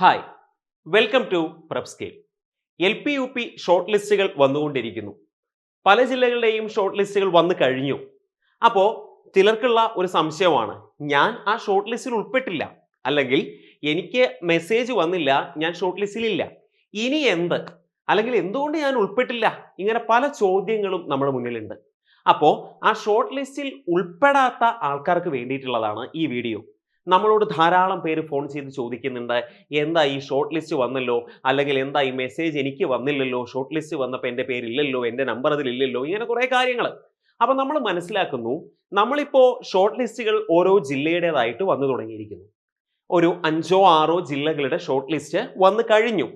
Hi welcome to prep scale L P U P short ലിസ്റ്റുകൾ വന്നുകൊണ്ടിരിക്കുന്നു. പല ജില്ലകളുടെയും short ലിസ്റ്റുകൾ വന്നു കഴിഞ്ഞു. അപ്പോൾ ചിലർക്കുള്ള ഒരു സംശയമാണ് ഞാൻ ആ ഷോർട്ട് ലിസ്റ്റിൽ ഉൾപ്പെട്ടില്ല. അല്ലെങ്കിൽ എനിക്ക് മെസ്സേജ് വന്നില്ല ഞാൻ ഷോർട്ട് ലിസ്റ്റിലില്ല ഇനി എന്ത്? അല്ലെങ്കിൽ എന്തുകൊണ്ട് ഞാൻ ഉൾപ്പെട്ടില്ല? ഇങ്ങനെ പല ചോദ്യങ്ങളും നമ്മുടെ മുന്നിലുണ്ട്. അപ്പോൾ ആ ഷോർട്ട് ലിസ്റ്റിൽ ഉൾപ്പെടാത്ത ആൾക്കാർക്ക് വേണ്ടിയിട്ടുള്ളതാണ് ഈ വീഡിയോ നമ്മളോട് ധാരാളം പേര് ഫോൺ ചെയ്ത് ചോദിക്കുന്നുണ്ട്. എന്താ ഈ ഷോർട്ട് ലിസ്റ്റ് വന്നല്ലോ? അല്ലെങ്കിൽ എന്താ ഈ മെസ്സേജ് എനിക്ക് വന്നില്ലല്ലോ? ഷോർട്ട് ലിസ്റ്റ് വന്നപ്പോൾ എന്റെ പേരില്ലല്ലോ എന്റെ നമ്പർ അതിലില്ലല്ലോ ഇങ്ങനെ കുറേ കാര്യങ്ങൾ അപ്പം നമ്മൾ മനസ്സിലാക്കുന്നു നമ്മളിപ്പോൾ ഷോർട്ട് ലിസ്റ്റുകൾ ഓരോ ജില്ലയുടേതായിട്ട് വന്നു തുടങ്ങിയിരിക്കുന്നു. ഒരു അഞ്ചോ ആറോ ജില്ലകളുടെ ഷോർട്ട് ലിസ്റ്റ് വന്നു കഴിഞ്ഞു.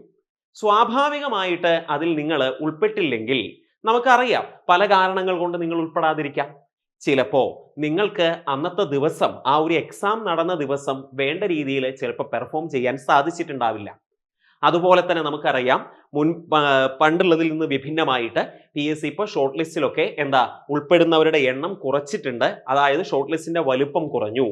സ്വാഭാവികമായിട്ട് അതിൽ നിങ്ങൾ ഉൾപ്പെട്ടില്ലെങ്കിൽ നമുക്കറിയാം പല കാരണങ്ങൾ കൊണ്ട് നിങ്ങൾ ഉൾപ്പെടാതിരിക്കാം. ചിലപ്പോ നിങ്ങൾക്ക് അന്നത്തെ ദിവസം ആ ഒരു എക്സാം നടന്ന ദിവസം വേണ്ട രീതിയിൽ ചിലപ്പോൾ പെർഫോം ചെയ്യാൻ സാധിച്ചിട്ടുണ്ടാവില്ല. അതുപോലെ തന്നെ നമുക്കറിയാം മുൻ പണ്ടുള്ളതിൽ നിന്ന് വിഭിന്നമായിട്ട് പി എസ് സി ഇപ്പോൾ ഷോർട്ട് ലിസ്റ്റിലൊക്കെ എന്താ ഉൾപ്പെടുന്നവരുടെ എണ്ണം കുറച്ചിട്ടുണ്ട്. അതായത് ഷോർട്ട് ലിസ്റ്റിന്റെ വലുപ്പം കുറഞ്ഞു.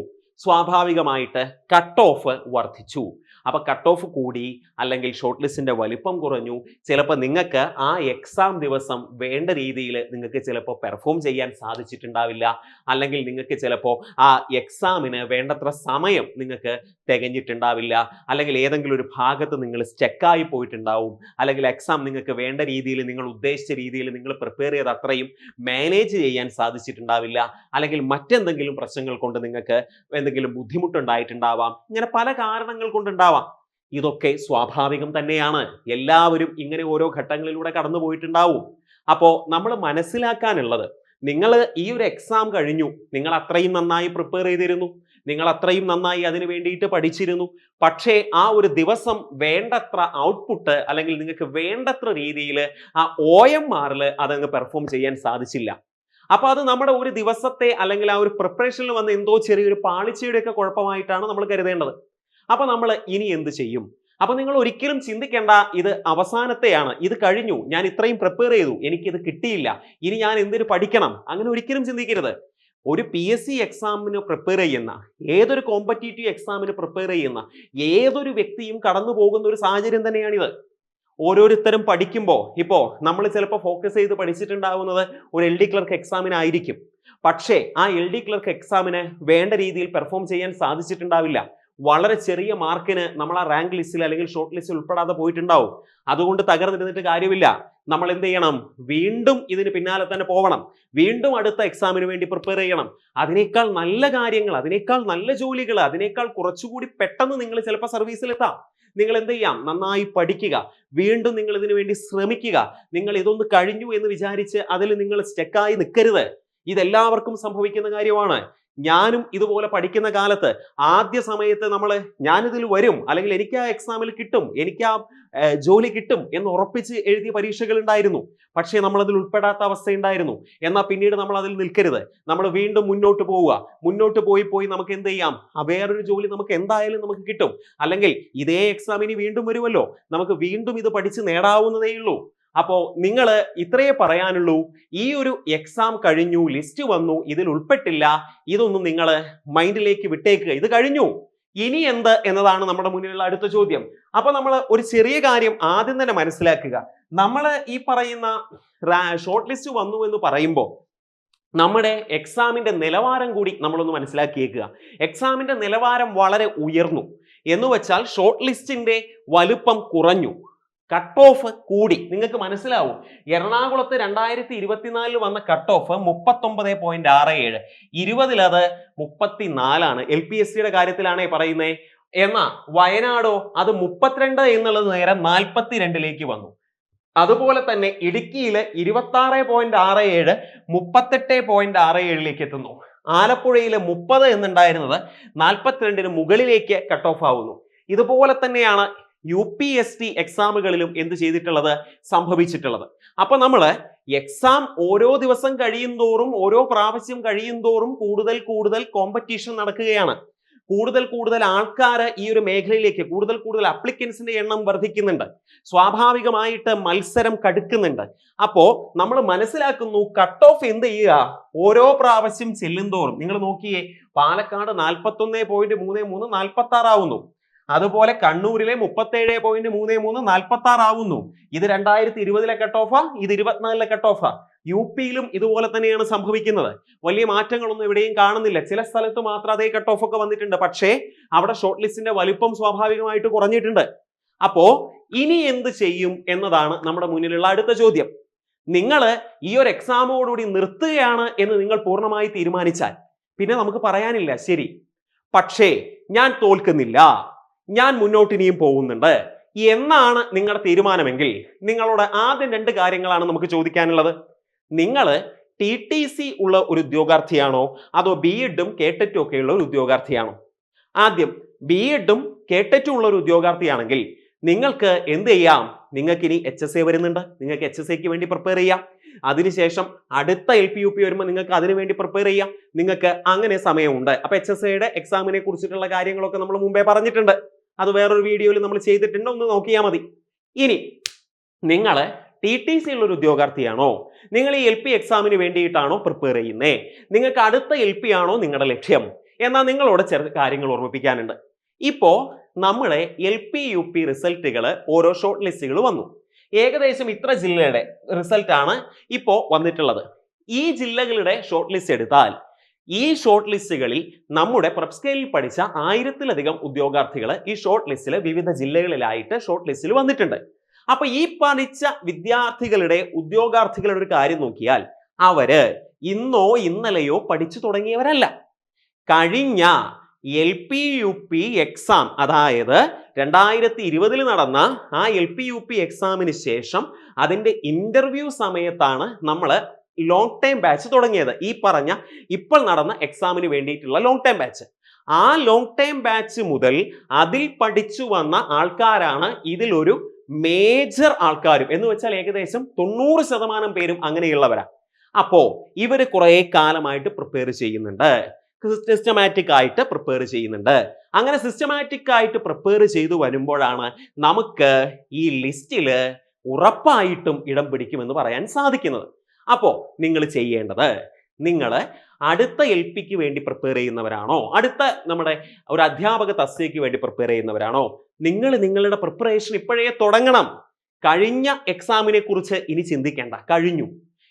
സ്വാഭാവികമായിട്ട് കട്ട് ഓഫ് വർദ്ധിച്ചു. അപ്പൊ കട്ട് ഓഫ് കൂടി അല്ലെങ്കിൽ ഷോർട്ട് ലിസ്റ്റിന്റെ വലിപ്പം കുറഞ്ഞു. ചിലപ്പോൾ നിങ്ങൾക്ക് ആ എക്സാം ദിവസം വേണ്ട രീതിയിൽ നിങ്ങൾക്ക് ചിലപ്പോൾ പെർഫോം ചെയ്യാൻ സാധിച്ചിട്ടുണ്ടാവില്ല. അല്ലെങ്കിൽ നിങ്ങൾക്ക് ചിലപ്പോൾ ആ എക്സാമിന് വേണ്ടത്ര സമയം നിങ്ങൾക്ക് തികഞ്ഞിട്ടുണ്ടാവില്ല. അല്ലെങ്കിൽ ഏതെങ്കിലും ഒരു ഭാഗത്ത് നിങ്ങൾ സ്റ്റെക്കായി പോയിട്ടുണ്ടാവും. അല്ലെങ്കിൽ എക്സാം നിങ്ങൾക്ക് വേണ്ട രീതിയിൽ നിങ്ങൾ ഉദ്ദേശിച്ച രീതിയിൽ നിങ്ങൾ പ്രിപ്പയർ ചെയ്ത് അത്രയും മാനേജ് ചെയ്യാൻ സാധിച്ചിട്ടുണ്ടാവില്ല. അല്ലെങ്കിൽ മറ്റെന്തെങ്കിലും പ്രശ്നങ്ങൾ കൊണ്ട് നിങ്ങൾക്ക് എന്തെങ്കിലും ബുദ്ധിമുട്ടുണ്ടായിട്ടുണ്ടാവാം. ഇങ്ങനെ പല കാരണങ്ങൾ കൊണ്ടുണ്ടാവാം. ഇതൊക്കെ സ്വാഭാവികം തന്നെയാണ്. എല്ലാവരും ഇങ്ങനെ ഓരോ ഘട്ടങ്ങളിലൂടെ കടന്നു പോയിട്ടുണ്ടാവും. അപ്പോൾ നമ്മൾ മനസ്സിലാക്കാനുള്ളത് നിങ്ങൾ ഈ ഒരു എക്സാം കഴിഞ്ഞു. നിങ്ങൾ അത്രയും നന്നായി പ്രിപ്പയർ ചെയ്തിരുന്നു. നിങ്ങൾ അത്രയും നന്നായി അതിന് വേണ്ടിയിട്ട് പഠിച്ചിരുന്നു. പക്ഷേ ആ ഒരു ദിവസം വേണ്ടത്ര ഔട്ട്പുട്ട് അല്ലെങ്കിൽ നിങ്ങൾക്ക് വേണ്ടത്ര രീതിയിൽ ആ ഒ എം ആറിൽ അതങ്ങ് പെർഫോം ചെയ്യാൻ സാധിച്ചില്ല. അപ്പോൾ അത് നമ്മുടെ ഒരു ദിവസത്തെ അല്ലെങ്കിൽ ആ ഒരു പ്രിപ്പറേഷനിൽ വന്ന എന്തോ ചെറിയൊരു പാളിച്ചയുടെ ഒക്കെ കുഴപ്പമായിട്ടാണ് നമ്മൾ കരുതേണ്ടത്. അപ്പൊ നമ്മൾ ഇനി എന്ത് ചെയ്യും? അപ്പൊ നിങ്ങൾ ഒരിക്കലും ചിന്തിക്കേണ്ട ഇത് അവസാനത്തെയാണ്. ഇത് കഴിഞ്ഞു. ഞാൻ ഇത്രയും പ്രിപ്പയർ ചെയ്തു. എനിക്കിത് കിട്ടിയില്ല. ഇനി ഞാൻ എന്തിനു പഠിക്കണം? അങ്ങനെ ഒരിക്കലും ചിന്തിക്കരുത്. ഒരു പി എസ് സി എക്സാമിന് പ്രിപ്പയർ ചെയ്യുന്ന ഏതൊരു കോമ്പറ്റേറ്റീവ് എക്സാമിന് പ്രിപ്പയർ ചെയ്യുന്ന ഏതൊരു വ്യക്തിയും കടന്നു പോകുന്ന ഒരു സാഹചര്യം തന്നെയാണിത്. ഓരോരുത്തരും പഠിക്കുമ്പോൾ ഇപ്പോൾ നമ്മൾ ചിലപ്പോൾ ഫോക്കസ് ചെയ്ത് പഠിച്ചിട്ടുണ്ടാവുന്നത് ഒരു എൽ ഡി ക്ലർക്ക് എക്സാമിനായിരിക്കും പക്ഷേ ആ എൽ ഡി ക്ലർക്ക് എക്സാമിന് വേണ്ട രീതിയിൽ പെർഫോം ചെയ്യാൻ സാധിച്ചിട്ടുണ്ടാവില്ല. വളരെ ചെറിയ മാർക്കിന് നമ്മൾ ആ റാങ്ക് ലിസ്റ്റിൽ അല്ലെങ്കിൽ ഷോർട്ട് ലിസ്റ്റിൽ ഉൾപ്പെടാതെ പോയിട്ടുണ്ടാവും. അതുകൊണ്ട് തകർന്നിരുന്നിട്ട് കാര്യമില്ല. നമ്മൾ എന്ത് ചെയ്യണം? വീണ്ടും ഇതിന് പിന്നാലെ തന്നെ പോകണം വീണ്ടും അടുത്ത എക്സാമിന് വേണ്ടി പ്രിപ്പയർ ചെയ്യണം. അതിനേക്കാൾ നല്ല കാര്യങ്ങൾ അതിനേക്കാൾ നല്ല ജോലികൾ അതിനേക്കാൾ കുറച്ചുകൂടി പെട്ടെന്ന് നിങ്ങൾ ചിലപ്പോൾ സർവീസിലെത്താം നിങ്ങൾ എന്ത് ചെയ്യാം? നന്നായി പഠിക്കുക. വീണ്ടും നിങ്ങൾ ഇതിനു വേണ്ടി ശ്രമിക്കുക. നിങ്ങൾ ഇതൊന്ന് കഴിഞ്ഞു എന്ന് വിചാരിച്ച് അതിൽ നിങ്ങൾ സ്റ്റെക്കായി നിൽക്കരുത്. ഇതെല്ലാവർക്കും സംഭവിക്കുന്ന കാര്യമാണ്. ഞാനും ഇതുപോലെ പഠിക്കുന്ന കാലത്ത് ആദ്യ സമയത്ത് നമ്മൾ ഞാനിതിൽ വരും അല്ലെങ്കിൽ എനിക്ക് ആ എക്സാമിൽ കിട്ടും എനിക്ക് ആ ജോലി കിട്ടും എന്ന് ഉറപ്പിച്ച് എഴുതിയ പരീക്ഷകൾ ഉണ്ടായിരുന്നു. പക്ഷേ നമ്മൾ അതിൽ ഉൾപ്പെടാത്ത അവസ്ഥയുണ്ടായിരുന്നു എന്നാൽ പിന്നീട് നമ്മൾ അതിൽ നിൽക്കരുത്. നമ്മൾ വീണ്ടും മുന്നോട്ട് പോവുക. മുന്നോട്ട് പോയി പോയി നമുക്ക് എന്ത് ചെയ്യാം? വേറൊരു ജോലി നമുക്ക് എന്തായാലും നമുക്ക് കിട്ടും. അല്ലെങ്കിൽ ഇതേ എക്സാമിന് വീണ്ടും വരുമല്ലോ. നമുക്ക് വീണ്ടും ഇത് പഠിച്ച് നേടാവുന്നതേ ഉള്ളൂ അപ്പോൾ നിങ്ങൾ ഇത്രയേ പറയാനുള്ളൂ. ഈ ഒരു എക്സാം കഴിഞ്ഞു ലിസ്റ്റ് വന്നു ഇതിൽ ഉൾപ്പെട്ടില്ല. ഇതൊന്നും നിങ്ങൾ മൈൻഡിലേക്ക് വിട്ടേക്കുക ഇത് കഴിഞ്ഞു. ഇനി എന്ത് എന്നതാണ് നമ്മുടെ മുന്നിലുള്ള അടുത്ത ചോദ്യം. അപ്പൊ നമ്മൾ ഒരു ചെറിയ കാര്യം ആദ്യം തന്നെ മനസ്സിലാക്കുക. നമ്മൾ ഈ പറയുന്ന ഷോർട്ട് ലിസ്റ്റ് വന്നു എന്ന് പറയുമ്പോൾ നമ്മുടെ എക്സാമിന്റെ നിലവാരം കൂടി നമ്മളൊന്ന് മനസ്സിലാക്കിയേക്കുക. എക്സാമിന്റെ നിലവാരം വളരെ ഉയർന്നു. എന്ന് വെച്ചാൽ ഷോർട്ട് ലിസ്റ്റിന്റെ വലുപ്പം കുറഞ്ഞു. കട്ട് ഓഫ് കൂടി. നിങ്ങൾക്ക് മനസ്സിലാവും. എറണാകുളത്ത് രണ്ടായിരത്തി ഇരുപത്തിനാലിൽ വന്ന കട്ട് ഓഫ് മുപ്പത്തൊമ്പത് പോയിന്റ് ആറ് ഏഴ്. ഇരുപതിൽ അത് മുപ്പത്തിനാലാണ്. എൽ പി എസ് സിയുടെ കാര്യത്തിലാണേ പറയുന്നത് എന്നാ വയനാടോ അത് മുപ്പത്തിരണ്ട് എന്നുള്ളത് നേരെ നാൽപ്പത്തിരണ്ടിലേക്ക് വന്നു. അതുപോലെ തന്നെ ഇടുക്കിയിൽ ഇരുപത്തി ആറ് പോയിന്റ് ആറ് ഏഴ് മുപ്പത്തെട്ട് പോയിന്റ് ആറ് ഏഴിലേക്ക് എത്തുന്നു. ആലപ്പുഴയിൽ മുപ്പത് എന്നുണ്ടായിരുന്നത് നാൽപ്പത്തിരണ്ടിന് മുകളിലേക്ക് കട്ട് ഓഫ് ആവുന്നു. ഇതുപോലെ തന്നെയാണ് യു പി എസ് ടി എക്സാമുകളിലും എന്ത് ചെയ്തിട്ടുള്ളത്? സംഭവിച്ചിട്ടുള്ളത്. അപ്പൊ നമ്മൾ എക്സാം ഓരോ ദിവസം കഴിയും തോറും ഓരോ പ്രാവശ്യം കഴിയും തോറും കൂടുതൽ കൂടുതൽ കോമ്പറ്റീഷൻ നടക്കുകയാണ്. കൂടുതൽ കൂടുതൽ ആൾക്കാർ ഈ ഒരു മേഖലയിലേക്ക് കൂടുതൽ കൂടുതൽ അപ്ലിക്കൻസിന്റെ എണ്ണം വർദ്ധിക്കുന്നുണ്ട്. സ്വാഭാവികമായിട്ട് മത്സരം കടുക്കുന്നുണ്ട്. അപ്പോ നമ്മൾ മനസ്സിലാക്കുന്നു കട്ട് ഓഫ് എന്ത് ചെയ്യുക? ഓരോ പ്രാവശ്യം ചെല്ലും തോറും നിങ്ങൾ നോക്കിയേ പാലക്കാട് നാൽപ്പത്തൊന്ന് പോയിന്റ് മൂന്ന് മൂന്ന് നാൽപ്പത്തി ആറാവുന്നു അതുപോലെ കണ്ണൂരിലെ മുപ്പത്തേഴ് പോയിന്റ് മൂന്ന് മൂന്ന് നാൽപ്പത്തി ആറ് ആവുന്നു. ഇത് രണ്ടായിരത്തി ഇരുപതിലെ കട്ട് ഓഫാ ഇത് ഇരുപത്തിനാലിലെ കട്ട് ഓഫാ യു പിയിലും ഇതുപോലെ തന്നെയാണ് സംഭവിക്കുന്നത്. വലിയ മാറ്റങ്ങളൊന്നും എവിടെയും കാണുന്നില്ല. ചില സ്ഥലത്ത് മാത്രം അതേ കട്ട് ഓഫ് ഒക്കെ വന്നിട്ടുണ്ട്. പക്ഷേ അവിടെ ഷോർട്ട് ലിസ്റ്റിന്റെ വലിപ്പം സ്വാഭാവികമായിട്ട് കുറഞ്ഞിട്ടുണ്ട്. അപ്പോ ഇനി എന്ത് ചെയ്യും എന്നതാണ് നമ്മുടെ മുന്നിലുള്ള അടുത്ത ചോദ്യം. നിങ്ങൾ ഈ ഒരു എക്സാമോടുകൂടി നിർത്തുകയാണ് എന്ന് നിങ്ങൾ പൂർണമായി തീരുമാനിച്ചാൽ പിന്നെ നമുക്ക് പറയാനില്ല. ശരി. പക്ഷേ ഞാൻ തോൽക്കുന്നില്ല. ഞാൻ മുന്നോട്ട് ഇനിയും പോകുന്നുണ്ട്. എന്നാണ് നിങ്ങളുടെ തീരുമാനമെങ്കിൽ നിങ്ങളുടെ ആദ്യം രണ്ട് കാര്യങ്ങളാണ് നമുക്ക് ചോദിക്കാനുള്ളത്. നിങ്ങൾ ടി ടി സി ഉള്ള ഒരു ഉദ്യോഗാർത്ഥിയാണോ? അതോ ബി എഡും കേട്ടറ്റും ഒക്കെ ഉള്ള ഒരു ഉദ്യോഗാർത്ഥിയാണോ? ആദ്യം ബി എഡും കേട്ടറ്റും ഉള്ള ഒരു ഉദ്യോഗാർത്ഥിയാണെങ്കിൽ നിങ്ങൾക്ക് എന്ത് ചെയ്യാം? നിങ്ങൾക്ക് ഇനി എച്ച് എസ് എ വരുന്നുണ്ട്. നിങ്ങൾക്ക് എച്ച് എസ് എക്ക് വേണ്ടി പ്രിപ്പയർ ചെയ്യാം. അതിനുശേഷം അടുത്ത എൽ പി യു പി വരുമ്പോൾ നിങ്ങൾക്ക് അതിനു വേണ്ടി പ്രിപ്പയർ ചെയ്യാം. നിങ്ങൾക്ക് അങ്ങനെ സമയമുണ്ട്. അപ്പൊ എച്ച് എസ് എയുടെ എക്സാമിനെ കുറിച്ചിട്ടുള്ള കാര്യങ്ങളൊക്കെ നമ്മൾ മുമ്പേ പറഞ്ഞിട്ടുണ്ട്. അത് വേറൊരു വീഡിയോയിൽ നമ്മൾ ചെയ്തിട്ടുണ്ട് ഒന്ന് നോക്കിയാൽ മതി. ഇനി നിങ്ങൾ ടി ടി സി ഉള്ള ഒരു ഉദ്യോഗാർത്ഥിയാണോ? നിങ്ങൾ ഈ എൽ പി എക്സാമിന് വേണ്ടിയിട്ടാണോ പ്രിപ്പയർ ചെയ്യുന്നേ? നിങ്ങൾക്ക് അടുത്ത എൽ പി ആണോ നിങ്ങളുടെ ലക്ഷ്യം? എന്നാൽ നിങ്ങളോട് ചെറിയ കാര്യങ്ങൾ ഓർമ്മിപ്പിക്കാനുണ്ട്. ഇപ്പോൾ നമ്മളെ എൽ പി യു പി റിസൾട്ടുകൾ ഓരോ ഷോർട്ട് ലിസ്റ്റുകൾ വന്നു. ഏകദേശം ഇത്ര ജില്ലയുടെ റിസൾട്ടാണ് ഇപ്പോൾ വന്നിട്ടുള്ളത്. ഈ ജില്ലകളുടെ ഷോർട്ട് ലിസ്റ്റ് എടുത്താൽ ഈ ഷോർട്ട് ലിസ്റ്റുകളിൽ നമ്മുടെ പ്രപ് സ്കെയിലിൽ പഠിച്ച ആയിരത്തിലധികം ഉദ്യോഗാർത്ഥികൾ ഈ ഷോർട്ട് ലിസ്റ്റിൽ വിവിധ ജില്ലകളിലായിട്ട് ഷോർട്ട് ലിസ്റ്റിൽ വന്നിട്ടുണ്ട്. അപ്പൊ ഈ പഠിച്ച വിദ്യാർത്ഥികളുടെ ഉദ്യോഗാർത്ഥികളുടെ ഒരു കാര്യം നോക്കിയാൽ അവർ ഇന്നോ ഇന്നലെയോ പഠിച്ചു തുടങ്ങിയവരല്ല. കഴിഞ്ഞ L P U P exam അതായത് രണ്ടായിരത്തി ഇരുപതിൽ നടന്ന ആ എൽ പി യു പി എക്സാമിന് ശേഷം അതിന്റെ ഇന്റർവ്യൂ സമയത്താണ് നമ്മൾ ലോങ് ടൈം ബാച്ച് തുടങ്ങിയത്. ഈ പറഞ്ഞ ഇപ്പോൾ നടന്ന എക്സാമിന് വേണ്ടിയിട്ടുള്ള ലോങ് ടൈം ബാച്ച് ആ ലോങ് ടൈം ബാച്ച് മുതൽ അതിൽ പഠിച്ചു വന്ന ആൾക്കാരാണ് ഇതിലൊരു മേജർ ആൾക്കാരും. എന്ന് വെച്ചാൽ ഏകദേശം തൊണ്ണൂറ് ശതമാനം പേരും അങ്ങനെയുള്ളവരാ. അപ്പോ ഇവർ കുറേ കാലമായിട്ട് പ്രിപ്പയർ ചെയ്യുന്നുണ്ട്. സിസ്റ്റമാറ്റിക് ആയിട്ട് പ്രിപ്പയർ ചെയ്യുന്നുണ്ട്. അങ്ങനെ സിസ്റ്റമാറ്റിക് ആയിട്ട് പ്രിപ്പയർ ചെയ്തു വരുമ്പോഴാണ് നമുക്ക് ഈ ലിസ്റ്റിൽ ഉറപ്പായിട്ടും ഇടം പിടിക്കുമെന്ന് പറയാൻ സാധിക്കുന്നത്. അപ്പോ നിങ്ങൾ ചെയ്യേണ്ടത് നിങ്ങൾ അടുത്ത എൽ പിക്ക് വേണ്ടി പ്രിപ്പയർ ചെയ്യുന്നവരാണോ? അടുത്ത നമ്മുടെ ഒരു അധ്യാപക തസ്തികയ്ക്ക് വേണ്ടി പ്രിപ്പയർ ചെയ്യുന്നവരാണോ? നിങ്ങൾ നിങ്ങളുടെ പ്രിപ്പറേഷൻ ഇപ്പോഴേ തുടങ്ങണം. കഴിഞ്ഞ എക്സാമിനെ കുറിച്ച് ഇനി ചിന്തിക്കേണ്ട. കഴിഞ്ഞു.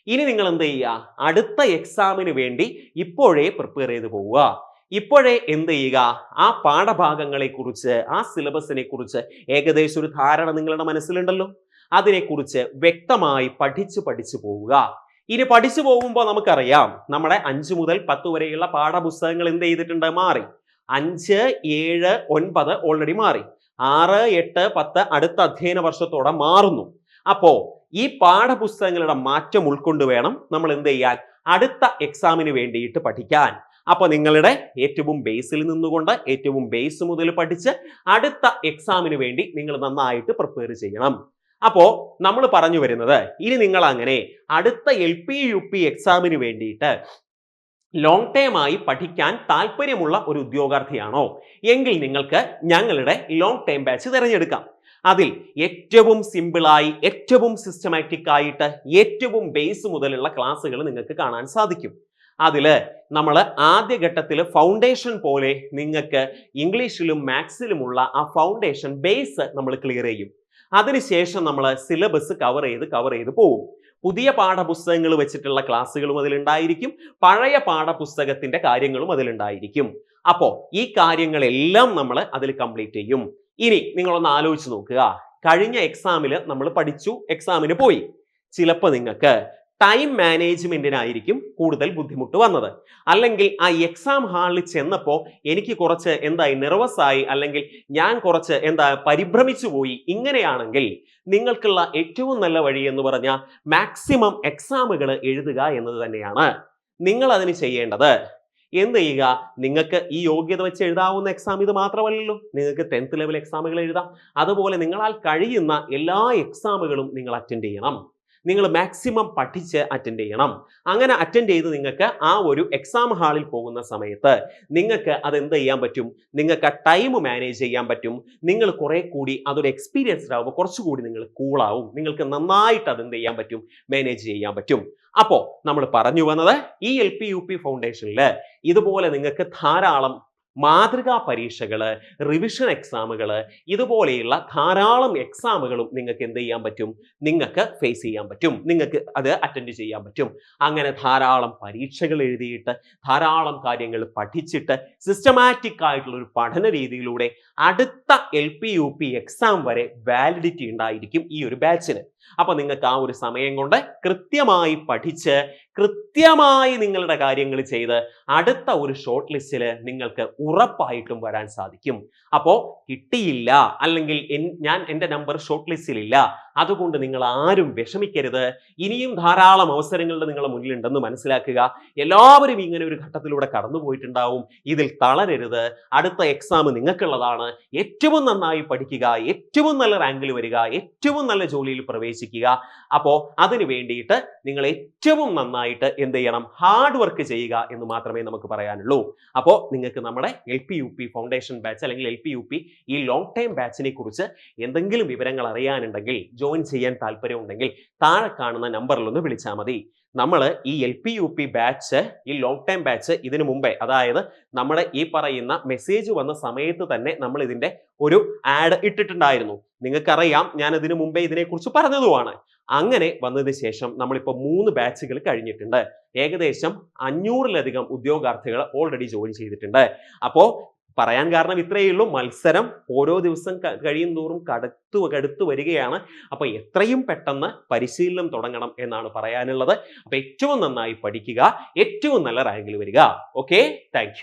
ഇനി നിങ്ങൾ എന്ത് ചെയ്യുക? അടുത്ത എക്സാമിന് വേണ്ടി ഇപ്പോഴേ പ്രിപ്പയർ ചെയ്ത് പോവുക. ഇപ്പോഴേ എന്ത് ചെയ്യുക? ആ പാഠഭാഗങ്ങളെ കുറിച്ച് ആ സിലബസിനെ കുറിച്ച് ഏകദേശം ഒരു ധാരണ നിങ്ങളുടെ മനസ്സിലുണ്ടല്ലോ. അതിനെക്കുറിച്ച് വ്യക്തമായി പഠിച്ചു പഠിച്ചു പോവുക. ഇനി പഠിച്ചു പോകുമ്പോൾ നമുക്കറിയാം നമ്മുടെ അഞ്ച് മുതൽ പത്ത് വരെയുള്ള പാഠപുസ്തകങ്ങൾ എന്ത് ചെയ്തിട്ടുണ്ട്? മാറി. അഞ്ച് ഏഴ് ഒൻപത് ഓൾറെഡി മാറി. ആറ് എട്ട് പത്ത് അടുത്ത അധ്യയന വർഷത്തോടെ മാറുന്നു. അപ്പോൾ ഈ പാഠപുസ്തകങ്ങളുടെ മാറ്റം ഉൾക്കൊണ്ട് വേണം നമ്മൾ എന്ത് ചെയ്യാൻ? അടുത്ത എക്സാമിന് വേണ്ടിയിട്ട് പഠിക്കാൻ. അപ്പോൾ നിങ്ങളുടെ ഏറ്റവും ബേസിൽ നിന്നുകൊണ്ട് ഏറ്റവും ബേസ് മുതൽ പഠിച്ച് അടുത്ത എക്സാമിന് വേണ്ടി നിങ്ങൾ നന്നായിട്ട് പ്രിപ്പയർ ചെയ്യണം. അപ്പോ നമ്മൾ പറഞ്ഞു വരുന്നത് ഇനി നിങ്ങൾ അങ്ങനെ അടുത്ത എൽ പി യു പി എക്സാമിന് വേണ്ടിയിട്ട് ലോങ് ടേം ആയി പഠിക്കാൻ താല്പര്യമുള്ള ഒരു ഉദ്യോഗാർത്ഥിയാണോ? എങ്കിൽ നിങ്ങൾക്ക് ഞങ്ങളുടെ ലോങ് ടേം ബാച്ച് തിരഞ്ഞെടുക്കാം. അതിൽ ഏറ്റവും സിമ്പിളായി ഏറ്റവും സിസ്റ്റമാറ്റിക് ആയിട്ട് ഏറ്റവും ബേസ് മുതലുള്ള ക്ലാസ്സുകൾ നിങ്ങൾക്ക് കാണാൻ സാധിക്കും. അതിൽ നമ്മൾ ആദ്യഘട്ടത്തിൽ ഫൗണ്ടേഷൻ പോലെ നിങ്ങൾക്ക് ഇംഗ്ലീഷിലും മാത്സിലുമുള്ള ആ ഫൗണ്ടേഷൻ ബേസ് നമ്മൾ ക്ലിയർ ചെയ്യും. അതിനുശേഷം നമ്മൾ സിലബസ് കവർ ചെയ്ത് കവർ ചെയ്ത് പോകും പുതിയ പാഠപുസ്തകങ്ങൾ വെച്ചിട്ടുള്ള ക്ലാസ്സുകളും അതിലുണ്ടായിരിക്കും. പഴയ പാഠപുസ്തകത്തിന്റെ കാര്യങ്ങളും അതിലുണ്ടായിരിക്കും. അപ്പോൾ ഈ കാര്യങ്ങളെല്ലാം നമ്മൾ അതിൽ കംപ്ലീറ്റ് ചെയ്യും. ഇനി നിങ്ങളൊന്ന് ആലോചിച്ച് നോക്കുക. കഴിഞ്ഞ എക്സാമിൽ നമ്മൾ പഠിച്ചു എക്സാമിന് പോയി. ചിലപ്പോൾ നിങ്ങൾക്ക് ടൈം മാനേജ്മെന്റിനായിരിക്കും കൂടുതൽ ബുദ്ധിമുട്ട് വന്നത്. അല്ലെങ്കിൽ ആ എക്സാം ഹാളിൽ ചെന്നപ്പോൾ എനിക്ക് കുറച്ച് എന്തായി നെർവസ് ആയി അല്ലെങ്കിൽ ഞാൻ കുറച്ച് എന്താ പരിഭ്രമിച്ചു പോയി. ഇങ്ങനെയാണെങ്കിൽ നിങ്ങൾക്കുള്ള ഏറ്റവും നല്ല വഴി എന്ന് പറഞ്ഞാൽ മാക്സിമം എക്സാമുകൾ എഴുതുക എന്നത് തന്നെയാണ്. നിങ്ങൾ അതിന് ചെയ്യേണ്ടത് എന്ത് ചെയ്യുക? നിങ്ങൾക്ക് ഈ യോഗ്യത വെച്ച് എഴുതാവുന്ന എക്സാം ഇത് മാത്രമല്ലല്ലോ. നിങ്ങൾക്ക് ടെൻത്ത് ലെവൽ എക്സാമുകൾ എഴുതാം. അതുപോലെ നിങ്ങളാൽ കഴിയുന്ന എല്ലാ എക്സാമുകളും നിങ്ങൾ അറ്റൻഡ് ചെയ്യണം. നിങ്ങൾ മാക്സിമം പഠിച്ച് അറ്റൻഡ് ചെയ്യണം. അങ്ങനെ അറ്റൻഡ് ചെയ്ത് നിങ്ങൾക്ക് ആ ഒരു എക്സാം ഹാളിൽ പോകുന്ന സമയത്ത് നിങ്ങൾക്ക് അത് എന്ത് ചെയ്യാൻ പറ്റും? നിങ്ങൾക്ക് ആ ടൈം മാനേജ് ചെയ്യാൻ പറ്റും. നിങ്ങൾ കുറേ കൂടി അതൊരു എക്സ്പീരിയൻസ്ഡ് ആകുമ്പോൾ കുറച്ചുകൂടി നിങ്ങൾ കൂളാവും നിങ്ങൾക്ക് നന്നായിട്ട് അത് എന്ത് ചെയ്യാൻ പറ്റും? മാനേജ് ചെയ്യാൻ പറ്റും. അപ്പോൾ നമ്മൾ പറഞ്ഞു വന്നത് ഈ എൽ പി യു പി ഫൗണ്ടേഷനിൽ ഇതുപോലെ നിങ്ങൾക്ക് ധാരാളം മാതൃകാ പരീക്ഷകൾ റിവിഷൻ എക്സാമുകൾ ഇതുപോലെയുള്ള ധാരാളം എക്സാമുകളും നിങ്ങൾക്ക് എന്ത് ചെയ്യാൻ പറ്റും? നിങ്ങൾക്ക് ഫേസ് ചെയ്യാൻ പറ്റും. നിങ്ങൾക്ക് അത് അറ്റൻഡ് ചെയ്യാൻ പറ്റും. അങ്ങനെ ധാരാളം പരീക്ഷകൾ എഴുതിയിട്ട് ധാരാളം കാര്യങ്ങൾ പഠിച്ചിട്ട് സിസ്റ്റമാറ്റിക് ആയിട്ടുള്ള ഒരു പഠന രീതിയിലൂടെ അടുത്ത L P U P exam വരെ വാലിഡിറ്റി ഉണ്ടായിരിക്കും ഈ ഒരു ബാച്ചിന് അപ്പോൾ നിങ്ങൾക്ക് ആ ഒരു സമയം കൊണ്ട് കൃത്യമായി പഠിച്ച് കൃത്യമായി നിങ്ങളുടെ കാര്യങ്ങൾ ചെയ്ത് അടുത്ത ഒരു ഷോർട്ട് ലിസ്റ്റിൽ നിങ്ങൾക്ക് ഉറപ്പായിട്ടും വരാൻ സാധിക്കും. അപ്പോൾ കിട്ടിയില്ല അല്ലെങ്കിൽ ഞാൻ എന്റെ നമ്പർ ഷോർട്ട് ലിസ്റ്റിലില്ല അതുകൊണ്ട് നിങ്ങൾ ആരും വിഷമിക്കരുത്. ഇനിയും ധാരാളം അവസരങ്ങളുടെ നിങ്ങളുടെ മുന്നിലുണ്ടെന്ന് മനസ്സിലാക്കുക. എല്ലാവരും ഇങ്ങനെ ഒരു ഘട്ടത്തിലൂടെ കടന്നു പോയിട്ടുണ്ടാവും ഇതിൽ തളരരുത്. അടുത്ത എക്സാം നിങ്ങൾക്കുള്ളതാണ്. ഏറ്റവും നന്നായി പഠിക്കുക. ഏറ്റവും നല്ല റാങ്കിൽ വരിക. ഏറ്റവും നല്ല ജോലിയിൽ പ്രവേശിക്കുക. അപ്പോൾ അതിന് വേണ്ടിയിട്ട് നിങ്ങൾ ഏറ്റവും നന്നായിട്ട് എന്ത് ചെയ്യണം? ഹാർഡ് വർക്ക് ചെയ്യുക എന്ന് മാത്രമേ നമുക്ക് പറയാനുള്ളൂ. അപ്പോൾ നിങ്ങൾക്ക് നമ്മുടെ L P U P foundation batch അല്ലെങ്കിൽ എൽ പി യു പി ഈ ലോങ് ടൈം ബാച്ചിനെ കുറിച്ച് എന്തെങ്കിലും വിവരങ്ങൾ അറിയാനുണ്ടെങ്കിൽ ജോയിൻ ചെയ്യാൻ താല്പര്യമുണ്ടെങ്കിൽ താഴെ കാണുന്ന നമ്പറിൽ ഒന്ന് വിളിച്ചാൽ മതി. നമ്മൾ ഈ L P U P batch ഈ ലോങ് ടൈം ബാച്ച് ഇതിനു മുമ്പേ അതായത് നമ്മൾ ഈ പറയുന്ന മെസ്സേജ് വന്ന സമയത്ത് തന്നെ നമ്മൾ ഇതിന്റെ ഒരു ആഡ് ഇട്ടിട്ടുണ്ടായിരുന്നു. നിങ്ങൾക്കറിയാം ഞാൻ ഇതിനു മുമ്പേ ഇതിനെക്കുറിച്ച് പറഞ്ഞതുമാണ്. അങ്ങനെ വന്നതിന് ശേഷം നമ്മളിപ്പോൾ മൂന്ന് ബാച്ചുകൾ കഴിഞ്ഞിട്ടുണ്ട്. ഏകദേശം അഞ്ഞൂറിലധികം ഉദ്യോഗാർത്ഥികൾ ഓൾറെഡി ജോയിൻ ചെയ്തിട്ടുണ്ട്. അപ്പോൾ പറയാൻ കാരണം ഇത്രയേ ഉള്ളൂ. മത്സരം ഓരോ ദിവസം കഴിയും തോറും കടുത്തു കടുത്തു വരികയാണ്. അപ്പോൾ എത്രയും പെട്ടെന്ന് പരിശീലനം തുടങ്ങണം എന്നാണ് പറയാനുള്ളത്. അപ്പോൾ ഏറ്റവും നന്നായി പഠിക്കുക ഏറ്റവും നല്ല റാങ്കിൽ വരിക. ഓക്കെ? താങ്ക്